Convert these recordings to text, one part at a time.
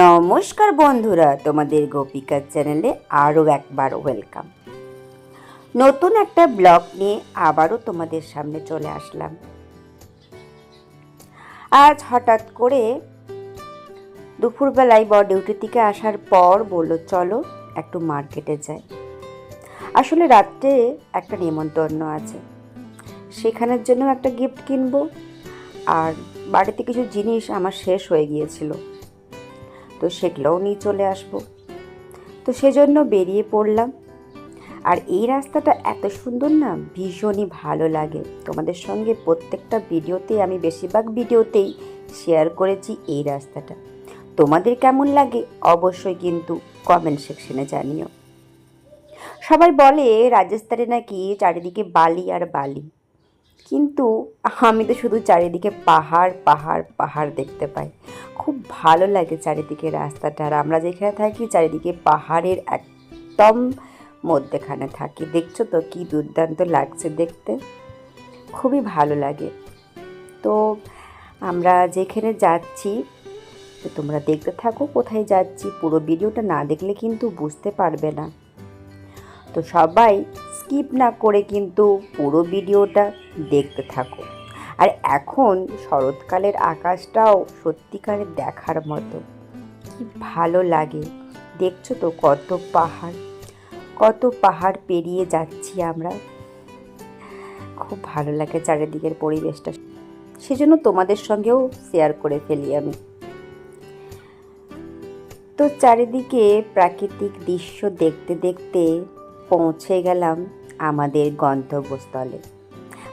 নমস্কার বন্ধুরা, তোমাদের গোপিকার চ্যানেলে আরও একবার ওয়েলকাম। নতুন একটা ব্লগ নিয়ে আবারও তোমাদের সামনে চলে আসলাম। আজ হঠাৎ করে দুপুরবেলায় বর ডিউটি থেকে আসার পর বলল, চলো একটু মার্কেটে যাই। আসলে রাত্রে একটা নিমন্ত্রণ আছে। সেখানের জন্য একটা গিফট কিনবো। আর বাড়িতে কিছু জিনিস আমার শেষ হয়ে গিয়েছিল। তো সেগুলোও নিয়ে চলে আসব। তো সেজন্য বেরিয়ে পড়লাম। আর এই রাস্তাটা এত সুন্দর না, ভীষণই ভালো লাগে। তোমাদের সঙ্গে প্রত্যেকটা ভিডিওতে, আমি বেশিরভাগ ভিডিওতেই শেয়ার করেছি এই রাস্তাটা। তোমাদের কেমন লাগে অবশ্যই কিন্তু কমেন্ট সেকশনে জানিও। সবাই বলে, রাজস্থানে নাকি চারিদিকে বালি আর বালি। কিন্তু আমি তো শুধু চারিদিকে পাহাড় পাহাড় পাহাড় দেখতে পাই। খুব ভালো লাগে চারিদিকে রাস্তাটা আর আমরা যেখানে থাকি চারিদিকে পাহাড়ের একদম মধ্যেখানে থাকি। দেখছ তো কি দুর্দান্ত লাগছে দেখতে? খুবই ভালো লাগে। তো আমরা যেখানে যাচ্ছি, তো তোমরা দেখতে থাকো কোথায় যাচ্ছি। পুরো ভিডিওটা না দেখলে কিন্তু বুঝতে পারবে না। তো সবাই স্কিপ না করে কিন্তু পুরো ভিডিওটা দেখতে থাকো। আর এখন শরৎকালের আকাশটাও সত্যিকারের দেখার মতো। কি ভালো লাগে। দেখছ তো কত পাহাড়। কত পাহাড় পেরিয়ে যাচ্ছি আমরা। খুব ভালো লাগে চারিদিকের পরিবেশটা। সেজন্য তোমাদের সঙ্গেও শেয়ার করে ফেলি আমি। তো চারিদিকে প্রাকৃতিক দৃশ্য দেখতে দেখতে পৌঁছে গেলাম। আমাদের গন্তব্যস্থলে।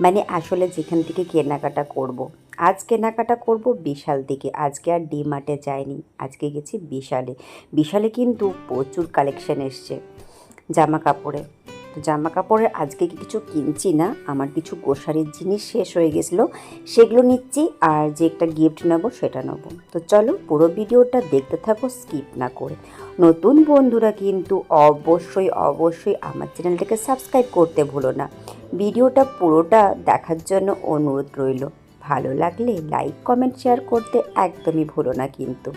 মানে আসলে যেখান থেকে কেনাকাটা করব। আজ কেনাকাটা করব বিশাল থেকে আজকে আর ডি মার্টে যাইনি। আজকে গেছি বিশালে। বিশালে কিন্তু প্রচুর কালেকশান এসছে। জামা কাপড়ে তো জামা কাপড়ের আজকে কিছু কিনছি না? আমার কিছু গোসারির জিনিস শেষ হয়ে গেছিল, সেগুলো নিচ্ছি আর যে একটা গিফট নেব সেটা নেব। তো চলো পুরো ভিডিওটা দেখতে থাকো স্কিপ না করে। নতুন বন্ধুরা কিন্তু অবশ্যই অবশ্যই আমার চ্যানেলটাকে সাবস্ক্রাইব করতে ভুলো না। ভিডিওটা পুরোটা দেখার জন্য অনুরোধ রইল। ভালো লাগলে লাইক কমেন্ট শেয়ার করতে একদমই ভুলো না কিন্তু।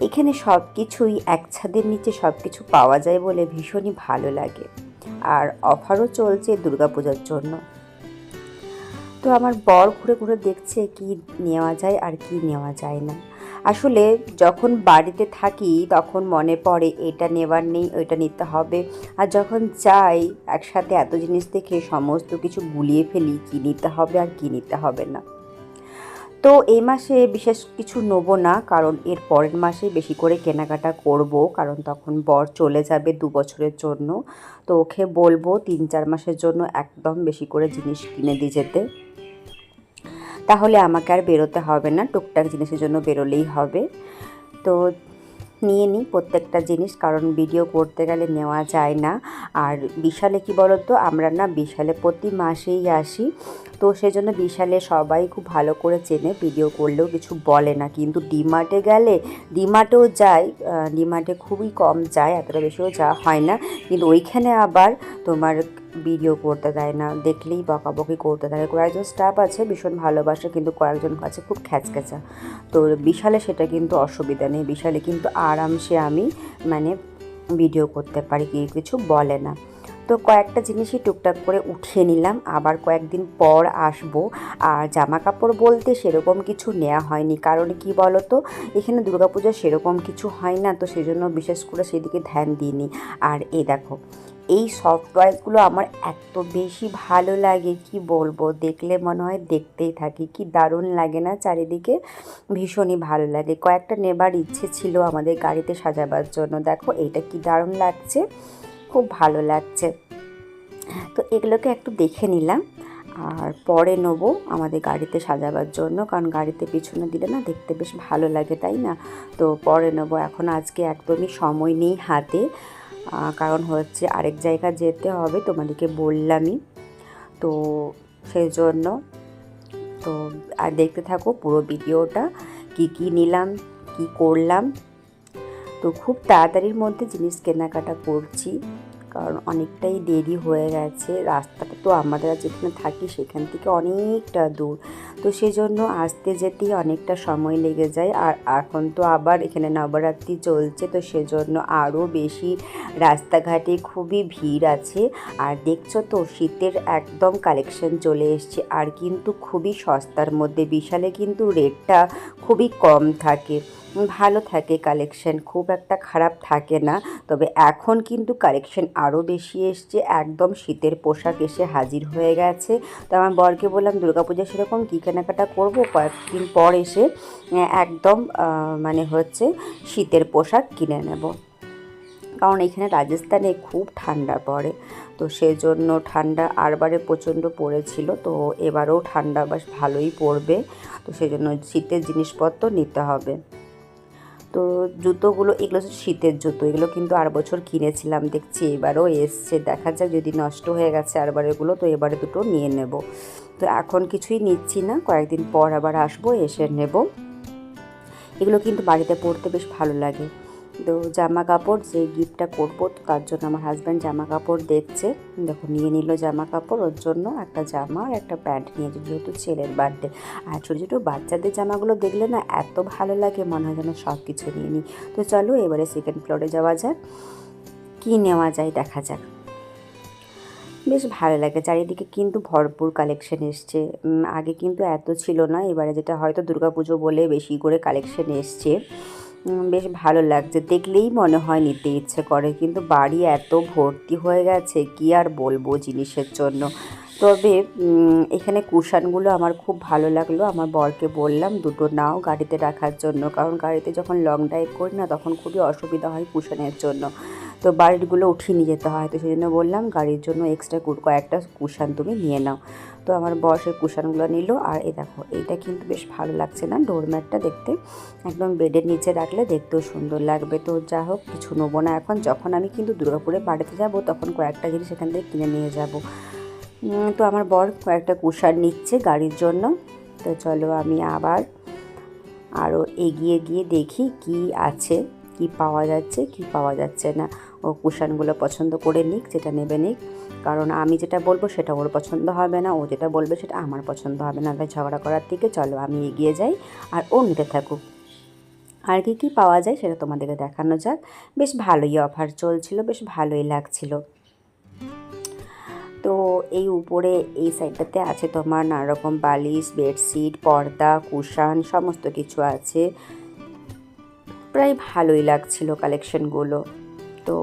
এখানে সব কিছুই এক ছাদের নিচে সব কিছু পাওয়া যায় বলে ভীষণই ভালো লাগে। আর অফারও চলছে দুর্গাপূজার জন্য। তো আমার বর ঘুরে ঘুরে দেখছে কি নেওয়া যায় আর কি নেওয়া যায় না। আসলে যখন বাড়িতে থাকি তখন মনে পড়ে, এটা নেবার নেই, ওইটা নিতে হবে। আর যখন যাই, একসাথে এত জিনিস দেখে সমস্ত কিছু গুলিয়ে ফেলি, কী নিতে হবে আর কী নিতে হবে না। তো এই মাসে বিশেষ কিছু নেব না, কারণ এর পরের মাসে বেশি করে কেনাকাটা করব, কারণ তখন বর চলে যাবে দু বছরের জন্য। তো ওকে বলব তিন চার মাসের জন্য একদম বেশি করে জিনিস কিনে দিয়ে যেতে। তাহলে আমাকে আর বেরোতে হবে না, টুকটাক জিনিসের জন্য বেরোলেই হবে। তো নিয়ে নিই প্রত্যেকটা জিনিস, কারণ ভিডিও করতে গেলে নেওয়া যায় না। আর বিশালে কি বলতো? আমরা না বিশালে প্রতি মাসেই আসি। তো সেই জন্য বিশালে সবাই খুব ভালো করে চেনে ভিডিও করলেও কিছু বলে না। কিন্তু ডিমার্টে গেলে ডিমার্টেও যাই ডিমার্টে খুবই কম যায়, এতটা বেশিও যাওয়া হয় না। কিন্তু ওইখানে আবার তোমার ভিডিও করতে দেয় না, দেখলেই বকাবকি করতে থাকে। কয়েকজন স্টাফ আছে, ভীষণ ভালোবাসে, কিন্তু কয়েকজন কাছে খুব খ্যাচখ্যাচা তো বিশালে সেটা কিন্তু অসুবিধা নেই, বিশালে কিন্তু আরামসে আমি মানে ভিডিও করতে পারি, কেউ কিছু বলে না। তো কয়েকটা জিনিসই টুকটাক করে উঠিয়ে নিলাম। আবার কয়েকদিন পর আসব। আর জামা কাপড় বলতে সেরকম কিছু নেওয়া হয়নি। কারণ কি বলো তো এখানে দুর্গাপূজা সেরকম কিছু হয় না। তো সেজন্য বিশেষ করে সেদিকে ধ্যান দিইনি। আর এ দেখো, এই সফট টয়েসগুলো আমার এত বেশি ভালো লাগে। কি বলব? দেখলে মনে হয় দেখতেই থাকি। কি দারুণ লাগে না? চারিদিকে ভীষণই ভালো লাগে। কয়েকটা নেবার ইচ্ছে ছিল আমাদের গাড়িতে সাজাবার জন্য। দেখো এটা কি দারুণ লাগছে। খুব ভালো লাগছে। তো এগুলোকে একটু দেখে নিলাম আর পরে নেব আমাদের গাড়িতে সাজাবার জন্য, কারণ গাড়িতে পিছনে দিলে না দেখতে বেশ ভালো লাগে, তাই না? তো পরে নেব। এখন আজকে একদমই সময় নেই হাতে কারণ হচ্ছে আরেক জায়গা যেতে হবে, তোমাদেরকে বললামই। তো সেই জন্য, তো আর দেখতে থাকো পুরো ভিডিওটা, কি কি নিলাম, কি করলাম। তো খুব তাড়াতাড়ির মধ্যে জিনিস কেনাকাটা করছি, কারণ অনেকটাই দেরি হয়ে গেছে। রাস্তাটা তো আমাদের যেখানে থাকি সেখান থেকে অনেকটা দূর। তো সেজন্য আসতে যেতেই অনেকটা সময় লেগে যায়। আর এখন তো আবার এখানে নবরাত্রি চলছে, তো সেজন্য আরও বেশি রাস্তাঘাটে খুবই ভিড় আছে। আর দেখছ তো, শীতের একদম কালেকশন চলে এসছে। আর কিন্তু খুবই সস্তার মধ্যে, বিশালে কিন্তু রেটটা খুবই কম থাকে। ভালো থাকে কালেকশন খুব একটা খারাপ থাকে না। তবে এখন কিন্তু কালেকশন আরও বেশি এসছে, একদম শীতের পোশাক এসে হাজির হয়ে গেছে। তো আমার বরকে বললাম, দুর্গাপূজা সেরকম কী কেনাকাটা করব? কয়েকদিন পর এসে একদম মানে হচ্ছে শীতের পোশাক কিনে নেব। কারণ এখানে রাজস্থানে খুব ঠান্ডা পড়ে। তো সেজন্য ঠান্ডা আরবারে প্রচণ্ড পড়েছিল, তো এবারেও ঠান্ডা বেশ ভালোই পড়বে। তো সেজন্য শীতের জিনিসপত্র নিতে হবে। তো জুতোগুলো, এগুলো হচ্ছে শীতের জুতো। এগুলো কিন্তু আর বছর কিনেছিলাম, দেখছি এবারও এসছে। দেখা যাক যদি নষ্ট হয়ে গেছে আরবারেগুলো তো এবারে দুটো নিয়ে নেব। তো এখন কিছুই নিচ্ছি না, কয়েকদিন পর আবার আসব, এসে নেব। এগুলো কিন্তু বাড়িতে পড়তে বেশ ভালো লাগে। তো জামা কাপড় যে গিফটটা করব তার জন্য আমার হাজব্যান্ড জামা কাপড় দেখছে। দেখো, নিয়ে নিল জামা কাপড় ওর জন্য একটা জামা আর একটা প্যান্ট নিয়েছে যেহেতু ছেলের বার্থডে আর ছোটো ছোটো বাচ্চাদের জামাগুলো দেখলে না, এত ভালো লাগে, মনে হয় যেন সব কিছু নিয়ে নিই। তো চলো, এবারে সেকেন্ড ফ্লোরে যাওয়া যাক। কী নেওয়া যায় দেখা যাক। বেশ ভালো লাগে, চারিদিকে কিন্তু ভরপুর কালেকশন এসছে। আগে কিন্তু এত ছিল না, এবারে যেটা হয়তো দুর্গাপুজো বলে বেশি করে কালেকশন এসছে। বেশ ভালো লাগছে। দেখলেই মনে হয় নিতে ইচ্ছে করে, কিন্তু বাড়ি এত ভর্তি হয়ে গেছে, কি আর বলব জিনিসের জন্য। তবে এখানে কুশানগুলো আমার খুব ভালো লাগল। আমার বরকে বললাম, দুটো নাও গাড়িতে রাখার জন্য। কারণ গাড়িতে যখন লং ড্রাইভ করি না, তখন খুবই অসুবিধা হয় কুশানের জন্য। তো বাড়িগুলো উঠিয়ে নিয়ে যেতে হয়। তো সেই জন্য বললাম, গাড়ির জন্য এক্সট্রা কয়েকটা কুশান তুমি নিয়ে নাও। তো আমার বসের কুশানগুলো নিল। আর এই দেখো, এইটা কিন্তু বেশ ভালো লাগছে না ডোরম্যাটটা দেখতে। একদম বেডের নিচে রাখলে দেখতেও সুন্দর লাগবে। তো যা হোক, কিছু নেব না এখন। যখন আমি কিন্তু দুর্গাপুরে বাড়িতে যাব, তখন কয়েকটা জিনিস এখান থেকে কিনে নিয়ে যাব। তো আমার বর কয়েকটা কুশান নিচ্ছে গাড়ির জন্য। তো চলো আমি আবার আরও এগিয়ে গিয়ে দেখি কি আছে, কি পাওয়া যাচ্ছে, কি পাওয়া যাচ্ছে না। ও কুশানগুলো পছন্দ করে নিক, যেটা নেবে নিক। কারণ আমি যেটা বলব সেটা ওর পছন্দ হবে না। ও যেটা বলবে সেটা আমার পছন্দ হবে না। তাই ঝগড়া করার থেকে চলো, আমি এগিয়ে যাই আর ও নিতে থাকুক। আর কি কী পাওয়া যায় সেটা তোমাদেরকে দেখানো যাক। বেশ ভালোই অফার চলছিল, বেশ ভালোই লাগছিল। তো এই উপরে, এই সাইডটাতে আছে তোমার নানা রকম বালিশ বেডশিট পর্দা কুশান সমস্ত কিছু আছে। প্রায় ভালোই লাগছিল কালেকশনগুলো তো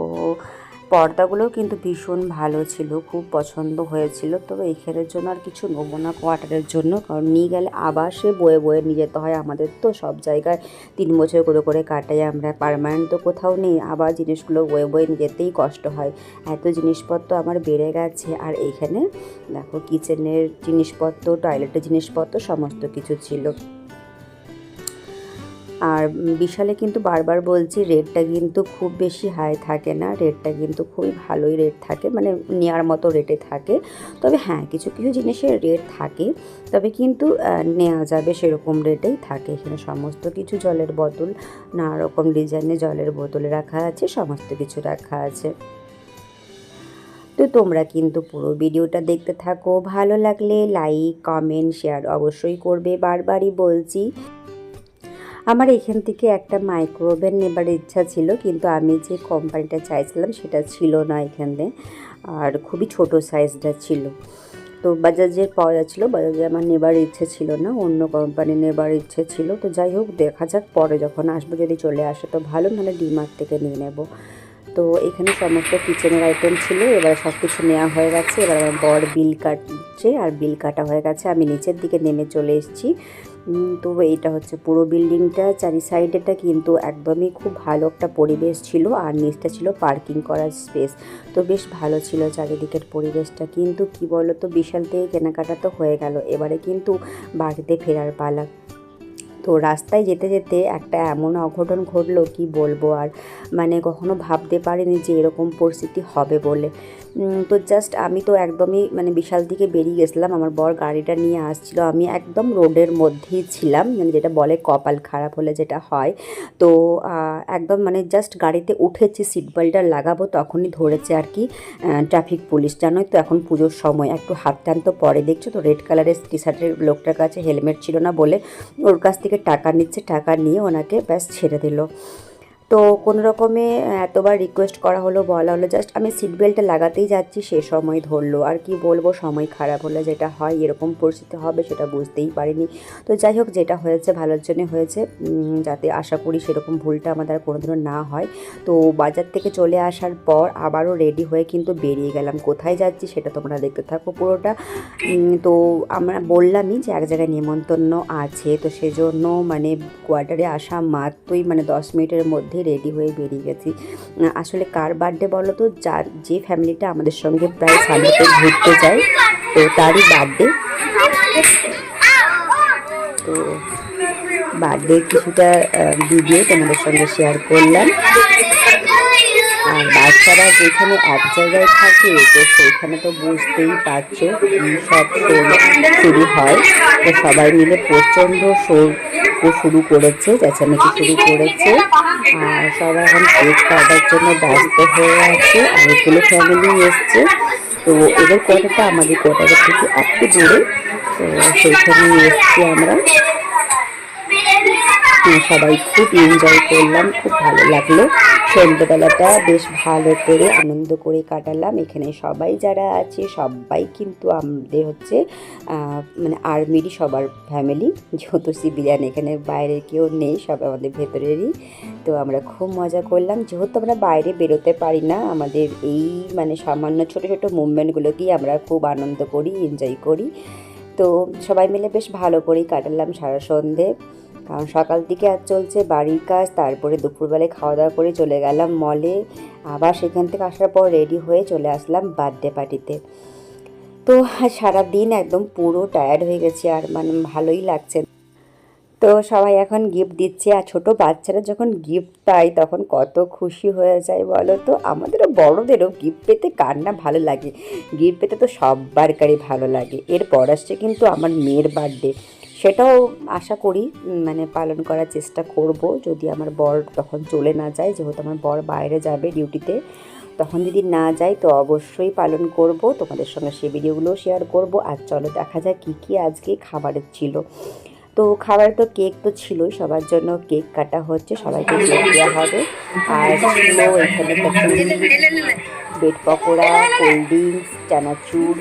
পর্দাগুলোও কিন্তু ভীষণ ভালো ছিল, খুব পছন্দ হয়েছিল। তবে এখানের জন্য আর কিছু নেব না, কোয়ার্টারের জন্য। কারণ নিয়ে গেলে আবার সে বয়ে বয়ে নিয়ে যেতে হয় আমাদের তো সব জায়গায়। তিন বছর করে করে কাটাই আমরা পারমানেন্ট তো কোথাও নেই। আবার জিনিসগুলো বয়ে বয়ে নিয়ে যেতেই কষ্ট হয়। এত জিনিসপত্র আমার বেড়ে গেছে। আর এখানে দেখো কিচেনের জিনিসপত্র টয়লেটের জিনিসপত্র, সমস্ত কিছু ছিল। আর বিশালে কিন্তু বারবার বলছি রেটটা কিন্তু খুব বেশি হাই থাকে না রেটটা কিন্তু খুবই ভালোই রেট থাকে মানে নেওয়ার মতো রেটে থাকে। তবে হ্যাঁ কিছু কিছু জিনিসের রেট থাকে, তবে কিন্তু নেওয়া যাবে সেরকম রেটেই থাকে। এখানে সমস্ত কিছু জলের বোতল, নানা রকম ডিজাইনে জলের বোতল রাখা আছে, সমস্ত কিছু রাখা আছে। তো তোমরা কিন্তু পুরো ভিডিওটা দেখতে থাকো। ভালো লাগলে লাইক কমেন্ট শেয়ার অবশ্যই করবে। বারবারই বলছি। আমার এখান থেকে একটা মাইক্রোওভেন নেবার ইচ্ছা ছিল, কিন্তু আমি যে কোম্পানিটা চাইছিলাম সেটা ছিল না এখানে, আর খুবই ছোট সাইজটা ছিল। তো বাজাজের পাওয়া যাচ্ছিল বাজাজে আমার নেবার ইচ্ছে ছিল না, অন্য কোম্পানি নেবার ইচ্ছে ছিল। তো যাই হোক, দেখা যাক পরে যখন আসব, যদি চলে আসে তো ভালো, নাহলে ডিমার্ট থেকে নিয়ে নেব। তো এখানে সমস্ত কিচেনের আইটেম ছিল, এবার সব কিছু নেওয়া হয়ে গেছে। এবার আমার বড় বিল কাটছে, আর বিল কাটা হয়ে গেছে। আমি নিচের দিকে নেমে চলে এসেছি। তো এইটা হচ্ছে পুরো বিল্ডিংটা, চারি সাইডেটা কিন্তু একদমই খুব ভালো একটা পরিবেশ ছিল আর নিচটা ছিল পার্কিং করার স্পেস। তো বেশ ভালো ছিল চারিদিকের পরিবেশটা। কিন্তু কি বলো তো বিশাল থেকে কেনাকাটা তো হয়ে গেল। এবারে কিন্তু বাড়িতে ফেরার পালা। তো রাস্তায় যেতে যেতে একটা এমন অঘটন ঘটলো, কি বলব আর? মানে কখনো ভাবতে পারিনি যে এরকম পরিস্থিতি হবে বলে। তো জাস্ট আমি তো একদমই মানে বিশাল দিকে বেরিয়ে গেছিলাম। আমার বর গাড়িটা নিয়ে আসছিল। আমি একদম রোডের মধ্যেই ছিলাম। মানে যেটা বলে কপাল খারাপ হলে যেটা হয়। তো একদম মানে জাস্ট গাড়িতে উঠেছি সিট বেল্টটা লাগাবো তখনই ধরেছে আর কি ট্রাফিক পুলিশ জানোই তো এখন পুজোর সময়। একটু হাত টান তো পরে। দেখছ তো? রেড কালারের টি শার্টের লোকটার কাছে হেলমেট ছিল না বলে ওর কাছ থেকে টাকা নিচ্ছে। টাকা নিয়ে ওনাকে ব্যাস ছেড়ে দিল। তো কোনো রকমে এতবার রিকোয়েস্ট করা হলো, বলা হলো জাস্ট আমি সিট বেল্টটা লাগাতেই যাচ্ছি, সে সময় ধরলো। আর কি বলব, সময় খারাপ হলে যেটা হয়, এরকম পরিস্থিতি হবে সেটা বুঝতেই পারিনি। তো যাই হোক, যেটা হয়েছে, ভালোর জন্য হয়েছে। যাতে আশা করি সেরকম ভুলটা আমাদের আর কোনোদিনও না হয়। তো বাজার থেকে চলে আসার পর আবারও রেডি হয়ে কিন্তু বেরিয়ে গেলাম। কোথায় যাচ্ছি সেটা তোমরা দেখতে থাকো পুরোটা। তো আমরা বললামই যে এক জায়গায় নিমন্ত্রণ আছে। তো সেজন্য মানে কোয়ার্টারে আসা মাত্রই মানে দশ মিনিটের মধ্যে রেডি হয়ে বেরিয়ে গেছি। আসলে কার বার্থডে বলো তো? যার, যে ফ্যামিলিটা আমাদের সঙ্গে প্রায় সামনেতে ঘুরতে যায়, তো তারই বার্থডে তো বার্থডে কিছুটা ভিডিও তোমাদের সঙ্গে শেয়ার করলাম। আর বাচ্চারা যেখানে এক জায়গায় থাকে, তো সেইখানে তো বুঝতেই পারছ সব শুরু হয়। তো সবাই মিলে প্রচণ্ড শোর শুরু করেছে, চেঁচামেচি শুরু করেছে। আর সবাই এখন কেক কাটার জন্য ব্যস্ত হয়ে আছে। অনেকগুলো ফ্যামিলি এসছে। তো এদের কোয়ার্টারটা আমাদের কোয়ার্টারের থেকে একটু দূরে। তো সেইখানে এসছি আমরা। সবাই খুব এনজয় করলাম, খুব ভালো লাগল। সন্ধ্যেবেলাটা বেশ ভালো করে আনন্দ করে কাটালাম। এখানে সবাই যারা আছে, সবাই কিন্তু আমাদের হচ্ছে মানে আর্মিরই সবার ফ্যামিলি যেহেতু সিভিলিয়ান এখানে বাইরে কেউ নেই, সব আমাদের ভেতরেরই। তো আমরা খুব মজা করলাম। যেহেতু আমরা বাইরে বেরোতে পারি না, আমাদের এই মানে সামান্য ছোট ছোট মুভমেন্টগুলোকেই আমরা খুব আনন্দ করি এনজয় করি। তো সবাই মিলে বেশ ভালো করেই কাটালাম সারা সন্ধে। কারণ সকাল থেকে আর চলছে বাড়ির কাজ, তারপরে দুপুরবেলায় খাওয়া দাওয়া করে চলে গেলাম মলে আবার সেখান থেকে আসার পর রেডি হয়ে চলে আসলাম বার্থডে পার্টিতে তো সারা দিন একদম পুরো টায়ার্ড হয়ে গেছে আর মানে ভালোই লাগছে। তো সবাই এখন গিফট দিচ্ছে আর ছোট বাচ্চারা যখন গিফট পায় তখন কত খুশি হয়ে যায় বলো তো? আমাদেরও বড়দেরও গিফট পেতে কার না ভালো লাগে। গিফট পেতে তো সববারকারই ভালো লাগে। এরপর আসছে কিন্তু আমার মেয়ের বার্থডে সেটাও আশা করি মানে পালন করার চেষ্টা করব। যদি আমার বর তখন চলে না যায়, যেহেতু আমার বর বাইরে যাবে ডিউটিতে, তখন যদি না যাই তো অবশ্যই পালন করব। তোমাদের সঙ্গে সে ভিডিওগুলো শেয়ার করব। আর চলো দেখা যাক কী কী আজকে খাবারের ছিল। তো খাবার তো কেক তো ছিলই, সবার জন্য কেক কাটা হচ্ছে, সবাইকে দেওয়া হবে। আর ছিল এখানে বেড পকোড়া, কোল্ড ড্রিঙ্কস, চানাচুর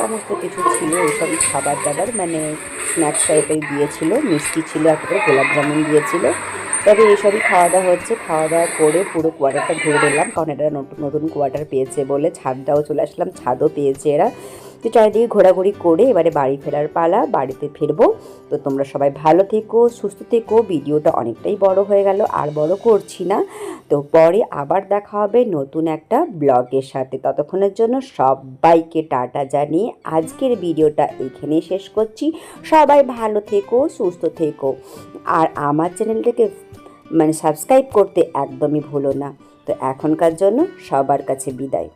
সমস্ত কিছু ছিল, এইসব খাবার দাবার মানে স্ন্যাক্স টাইপের দিয়েছিল, মিষ্টি ছিল একটা গোলাপ জামুন দিয়েছিল। তবে এইসবই খাওয়া দাওয়া হচ্ছে খাওয়া দাওয়া করে পুরো কোয়ার্টারটা ঘুরে এলাম কারণ এটা নতুন নতুন কোয়ার্টার পেয়েছে বলে ছাদটাও চলে আসলাম, ছাদও পেয়েছে এরা। তো চারিদিকে ঘোরাঘুরি করে এবারে বাড়ি ফেরার পালা, বাড়িতে ফিরবো। তো তোমরা সবাই ভালো থেকো, সুস্থ থেকো। ভিডিওটা অনেকটাই বড় হয়ে গেল, আর বড় করছি না। তো পরে আবার দেখা হবে নতুন একটা ব্লগের সাথে। ততক্ষণের জন্য সবাইকে টাটা জানিয়ে আজকের ভিডিওটা এখানেই শেষ করছি। সবাই ভালো থেকো, সুস্থ থেকো। আর আমার চ্যানেলটাকে মানে সাবস্ক্রাইব করতে একদমই ভুলো না। তো এখনকার জন্য সবার কাছে বিদায়।